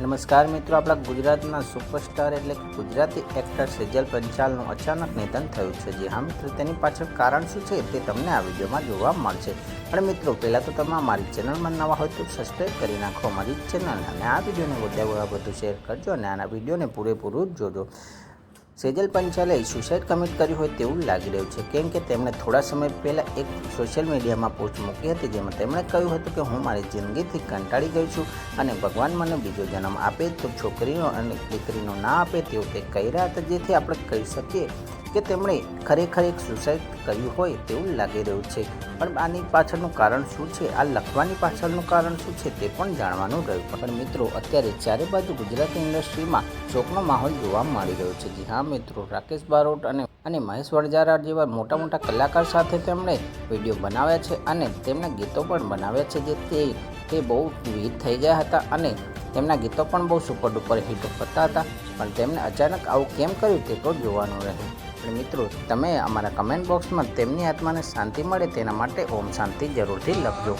નમસ્કાર મિત્રો, આપણા ગુજરાતના સુપરસ્ટાર એટલે કે ગુજરાતી એક્ટર સેજલ પંચાલનું અચાનક નિધન થયું છે. જે હા મિત્રો, તેની પાછળ કારણ શું છે તે તમને આ વિડીયોમાં જોવા મળશે. પણ મિત્રો, પહેલાં તો તમે અમારી ચેનલમાં નવા હોય તો સબસ્ક્રાઈબ કરી નાખો, અમારી ચેનલ અને આ વિડીયોને વધારે વધુ શેર કરજો અને આના વિડીયોને પૂરેપૂરું જોજો. સેજલ પંચાલે સુસાઇડ કમિટ કર્યું હોય તેવું લાગી રહ્યું છે. કેમ કે તેમણે થોડા સમય પહેલાં એક સોશિયલ મીડિયામાં પોસ્ટ મૂકી હતી જેમાં તેમણે કહ્યું હતું કે હું મારી જિંદગીથી કંટાળી ગઈ છું અને ભગવાન મને બીજો જન્મ આપે તો છોકરીનો અને દીકરીનો ના આપે તેવું તે કહી રહ્યા હતા જેથી આપણે કહી શકીએ કે તેમણે ખરેખર એક સુસાઇડ કર્યું હોય તેવું લાગી રહ્યું છે. પણ આની પાછળનું કારણ શું છે? આ લખવાની પાછળનું કારણ શું છે તે પણ જાણવાનું રહ્યું. પણ મિત્રો, અત્યારે ચારે બાજુ ગુજરાતી ઇન્ડસ્ટ્રીમાં શોકનો માહોલ જોવા મળી રહ્યો છે. જી હા મિત્રો, રાકેશ બારોટ અને અને મહેશ વણજારા જેવા મોટા મોટા કલાકાર સાથે તેમણે વીડિયો બનાવ્યા છે અને તેમના ગીતો પણ બનાવ્યા છે જે તે તે બહુ હિટ થઈ ગયા હતા અને તેમના ગીતો પણ બહુ સુપર ડુપર હિટ થતા હતા. પણ તેમણે અચાનક આવું કેમ કર્યું તે તો જોવાનું રહ્યું અને મિત્રો, તમે અમારા કમેન્ટ બોક્સમાં તેમની આત્માને શાંતિ મળે તેના માટે ઓમ શાંતિ જરૂરથી લખજો.